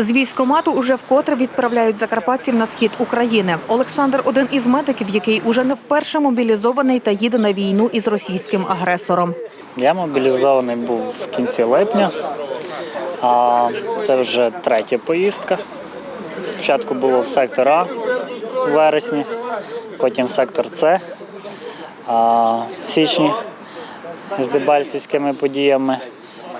З військомату уже вкотре відправляють закарпатців на схід України. Олександр один із медиків, який уже не вперше мобілізований та їде на війну із російським агресором. Я мобілізований був в кінці липня, а це вже третя поїздка. Спочатку було в сектор А у вересні, потім в сектор С в січні з дебальцівськими подіями.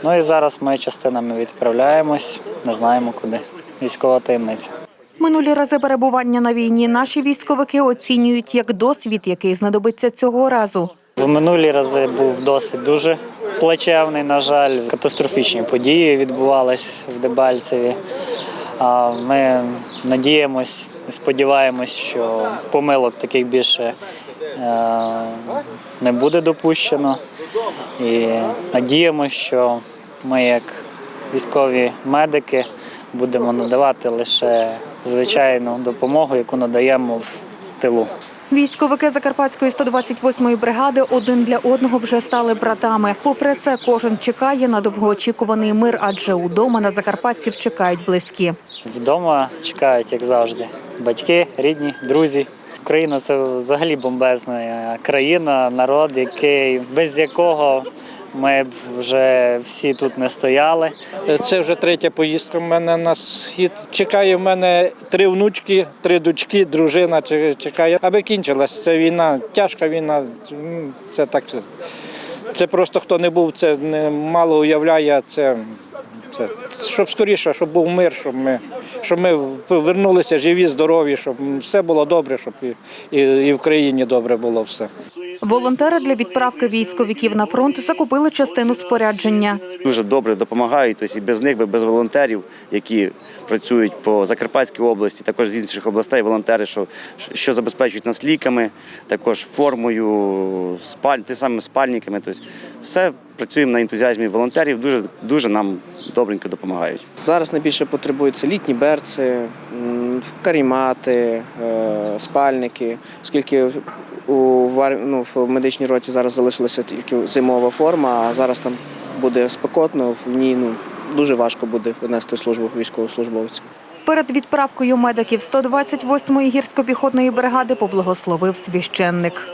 Ну і зараз ми частинами відправляємось, не знаємо куди. Військова таємниця. Минулі рази перебування на війні наші військовики оцінюють як досвід, який знадобиться цього разу. В минулі рази був досить дуже плачевний, на жаль, катастрофічні події відбувались в Дебальцеві. Ми надіємось і сподіваємось, що помилок таких більше е, не буде допущено. І надіємося, що ми, як військові медики, будемо надавати лише звичайну допомогу, яку надаємо в тилу. Військовики Закарпатської 128-ї бригади один для одного вже стали братами. Попри це, кожен чекає на довгоочікуваний мир, адже удома на закарпатців чекають близькі. Вдома чекають, як завжди, батьки, рідні, друзі. Україна це взагалі бомбезна країна, народ, який без якого ми б вже всі тут не стояли. Це вже третя поїздка в мене на схід. Чекає в мене три внучки, три дочки, дружина чекає. Аби кінчилась ця війна, тяжка війна. Це так. Це просто хто не був, це не мало уявляє. Це, це щоб скоріше, щоб був мир, щоб ми, щоб ми повернулися живі, здорові, щоб все було добре, щоб і, і, і в країні добре було все. Волонтери для відправки військовиків на фронт закупили частину спорядження. дуже добре допомагають. Тобто і без них, би, без волонтерів, які працюють по Закарпатській області, також з інших областей, волонтери, що, що забезпечують нас ліками, також формою, спаль, тими самими спальниками. Тобто все працюємо на ентузіазмі волонтерів, дуже, дуже нам добренько допомагають. Зараз найбільше потребуються літні берці, карімати, е, спальники, оскільки у ну, в медичній роті зараз залишилася тільки зимова форма, а зараз там буде спекотно, в ній ну, дуже важко буде нести службу військовослужбовцям. Перед відправкою медиків 128-ї гірсько-піхотної бригади поблагословив священник.